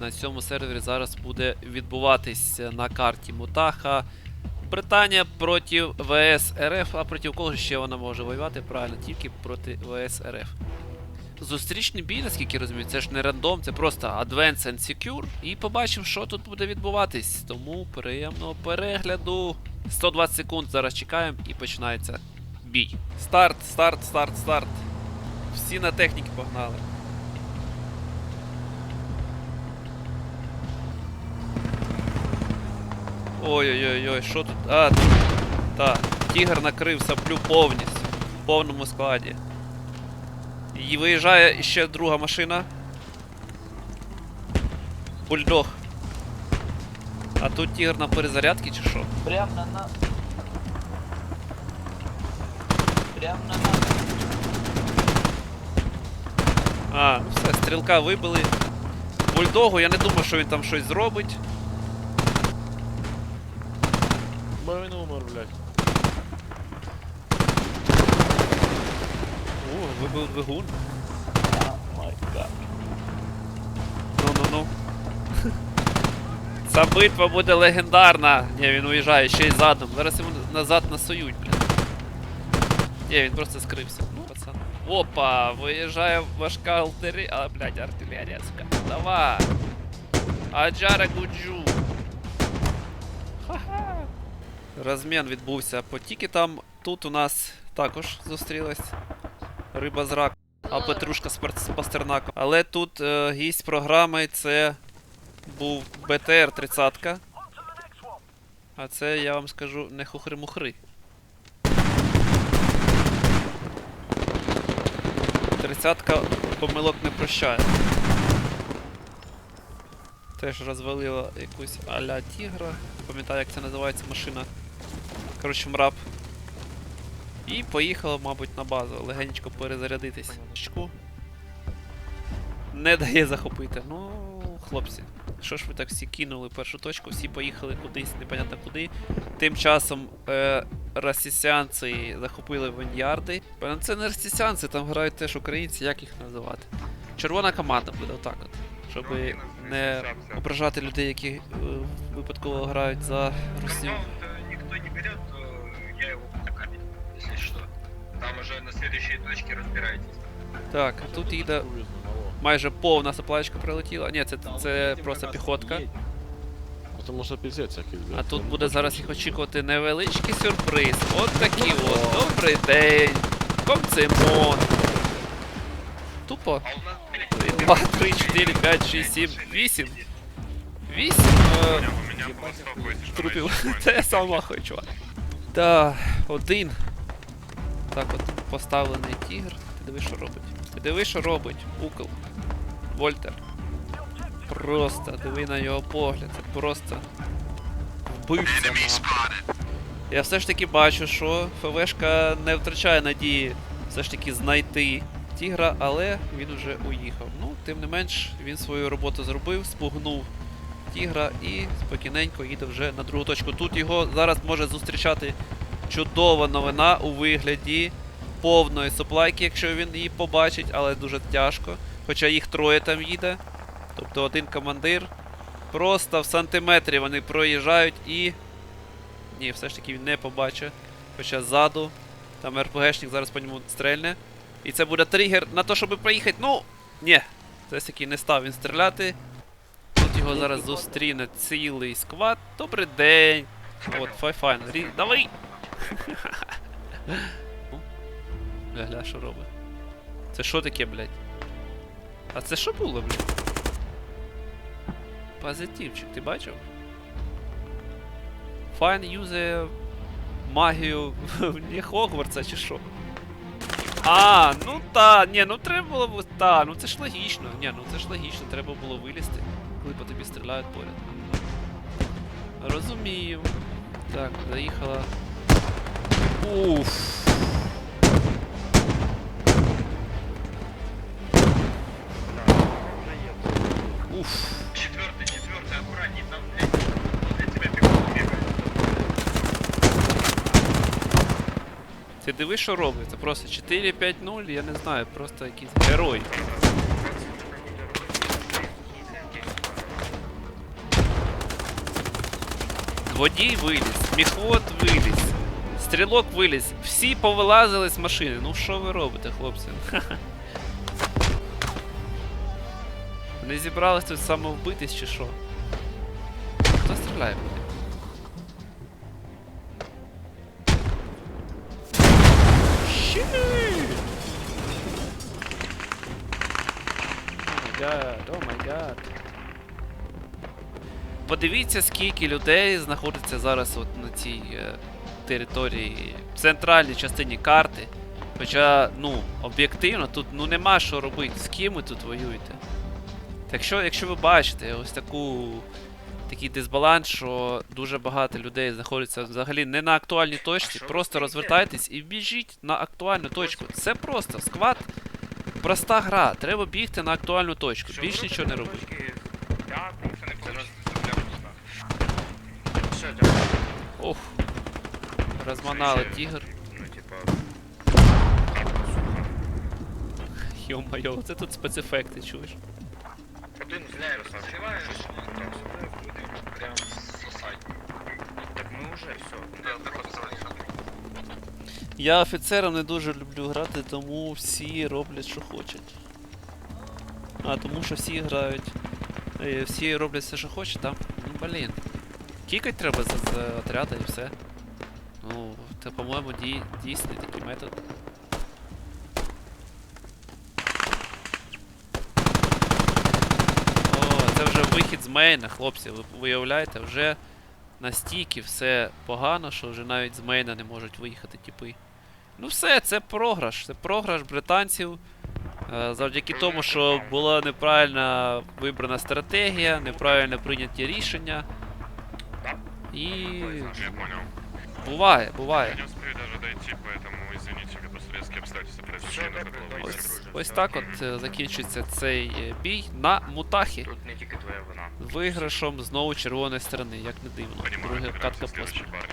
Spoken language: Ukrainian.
на цьому сервері зараз буде відбуватись на карті Мутаха. Британія проти ВС а проти кого ще вона може воювати? Правильно, тільки проти ВС РФ. Зустрічний бій, наскільки розумію, це ж не рандом, це просто Advance and Secure. І побачимо, що тут буде відбуватись. Тому приємного перегляду. 120 секунд зараз чекаємо і починається бій. Старт, старт, старт, старт. Всі на техніки погнали. Ой-ой-ой, що тут? А, тут. Так, тігр накрив саплю повністю. В повному складі. І виїжджає ще друга машина. Бульдог. А тут тігр на перезарядці чи що? Прям на нас. Прям на нас. А, ну все, стрілка вибили. Бульдогу, я не думаю, що він там щось зробить. Бо умер, блядь. О, вибив двигун. Май гад. Ну-ну-ну. Ця битва буде легендарна. Ні, він уїжджає ще й задом. Зараз йому назад насують, блін. Ні, він просто скрився. Ну, пацан. Опа, виїжджає важка артилерія. А, блядь, артилерія, сука. Давай. Аджара Гуджу. Розмін відбувся по тікетам. Тут у нас також зустрілась риба з раком. А Петрушка з пастернаком. Але тут е, гість програми це був БТР 30 А це, я вам скажу, не хухри-мухри. 30-ка помилок не прощає. Теж розвалила якусь а-ля тігра. Пам'ятаю, як це називається машина. Коротше, мрап. І поїхала, мабуть, на базу. Легенечко перезарядитись. Чку. Не дає захопити. Ну, хлопці, що ж ви так всі кинули першу точку, всі поїхали кудись, непонятно куди. Тим часом е, росісянці захопили виньярди. Певно, це не росісянці, там грають теж українці, як їх називати. Червона команда буде отак от. Щоб не ображати людей, які е, випадково грають за русню. Э, никто не берет, следующей точке разбирайтесь. Так, а тут їде майже повна саплачка прилетіла. Ні, це, це просто піхотка. Тому що піздець якийсь, блядь. А тут буде зараз їх очікувати невеличкий сюрприз. От такий от. Добрий день. Комцемон. Тупо. А у нас, блядь, 2, 3, 4, 5, 6, 7, 8. 8 у меня просто такой, что трупів. Це я сама хочу. Та, один. Так от, поставлений тігр. Ти диви, що робить. Ти диви, що робить. Укл. Вольтер. Просто диви на його погляд. Це просто вбивця. нахуй. Я все ж таки бачу, що ФВшка не втрачає надії все ж таки знайти тігра, але він уже уїхав. Ну, тим не менш, він свою роботу зробив, спугнув тігра і спокійненько їде вже на другу точку. Тут його зараз може зустрічати чудова новина у вигляді повної суплайки, якщо він її побачить, але дуже тяжко. Хоча їх троє там їде. Тобто один командир. Просто в сантиметрі вони проїжджають і. Ні, все ж таки він не побачить. Хоча ззаду. Там РПГшник зараз по ньому стрельне. І це буде тригер на те, щоб проїхати. Ну, ні. Все ж таки не став він стріляти. Тут його зараз зустріне цілий сквад. Добрий день. От, файфайн. Давай! Гля-гля, що робить? Це що таке, блядь? А це що було, блядь? Позитивчик, ти бачив? Файн юзе магію не Хогвартса чи що? А, ну та, ні, ну треба було. Та, ну це ж логічно. Ні, ну це ж логічно, треба було вилізти, коли по тобі стріляють поряд. Розумію. Так, заїхала. Уф. Уф. Четвертый, четвертый, аккуратней, там, блядь, возле тебя пехота бегает. Ти диви, що робиться? Просто 4-5-0, я не знаю, просто якийсь герой. Водій виліз, міхвод виліз. Стрілок виліз. Всі повилазили з машини. Ну що ви робите, хлопці? Вони зібрались тут самовбитись чи що? Хто стріляє? о май гад. Подивіться, скільки людей знаходиться зараз от на цій е, території, в центральній частині карти. Хоча, ну, об'єктивно, тут ну нема що робити. З ким ви тут воюєте? Так що, якщо ви бачите ось таку такий дисбаланс, що дуже багато людей знаходяться взагалі не на актуальній точці, просто розвертайтесь і біжіть на актуальну точку. Це просто сквад. Проста гра, треба бігти на актуальну точку, більш нічого не робити. Ох. Розманали Ще- тігр. Ну, типа... Йо-моє, це тут спецефекти, чуєш? Один зляє розстріваєш, там сюди буде прям сосать. Так ми вже все. Да, так от Я офіцером не дуже люблю грати, тому всі роблять, що хочуть. А, тому що всі грають. е, Всі роблять все, що хочуть, там. Ну блін. Кікать треба за, за отряди і все. Ну, це, по-моєму, дій, дійсний такий метод. О, це вже вихід з мейна, хлопці. Ви виявляєте, вже настільки все погано, що вже навіть з мейна не можуть виїхати типи. Ну все, це програш. Це програш британців. е, Завдяки тому, що була неправильно вибрана стратегія, неправильно прийняті рішення. І. буває, буває. Я не успею даже дойти, поэтому извините, просто резкие обстоятельства произошли, нужно было выйти. Ось, ось так от е, закінчується цей е, бій на мутахі. Тут не тільки твоя вина. Виграшом знову червоної сторони, як не дивно. Понимаю, Друга выбираемся катка следующий поспіль. парень.